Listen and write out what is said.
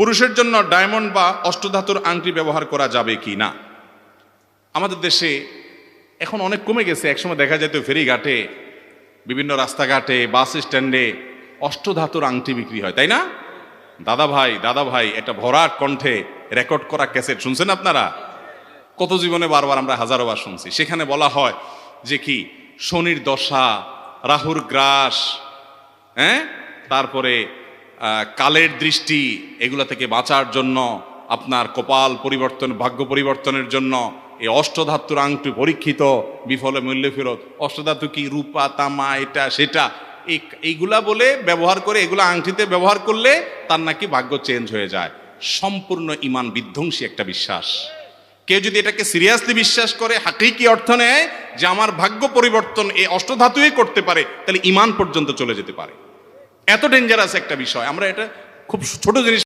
পুরুষের জন্য ডায়মন্ড বা অষ্টধাতুর আংটি ব্যবহার করা যাবে কি না? আমাদের দেশে এখন অনেক কমে গেছে। একসময় দেখা যেত ফেরিঘাটে, বিভিন্ন রাস্তাঘাটে, বাস স্ট্যান্ডে অষ্টধাতুর আংটি বিক্রি হয়, তাই না? দাদা ভাই দাদা ভাই একটা ভরাট কণ্ঠে রেকর্ড করা ক্যাসেট, শুনছেন আপনারা? কত জীবনে বারবার আমরা হাজারো বার শুনছি। সেখানে বলা হয় যে কি? শনির দশা, রাহুর গ্রাস হ্যাঁ? তারপরে কালের দৃষ্টি এগুলা থেকে বাঁচার জন্য, আপনার কপাল পরিবর্তন, ভাগ্য পরিবর্তনের জন্য এই অষ্টধাতুর আংটি পরীক্ষিত, বিফলে মূল্য ফেরত। অষ্টধাতু কি? রূপা, তামা, এটা, সেটা। এইগুলা বলে ব্যবহার করে, এগুলা আংটিতে ব্যবহার করলে তার নাকি ভাগ্য চেঞ্জ হয়ে যায়। সম্পূর্ণ ইমান বিধ্বংসী একটা বিশ্বাস। কেউ যদি এটাকে সিরিয়াসলি বিশ্বাস করে হাকিকি অর্থ নেয়? যে আমার ভাগ্য পরিবর্তন এই অষ্টধাতুই করতে পারে, তাহলে ইমান পর্যন্ত চলে যেতে পারে। এত ডেঞ্জারাস একটা বিষয়। আমরা এটা খুব ছোট জিনিস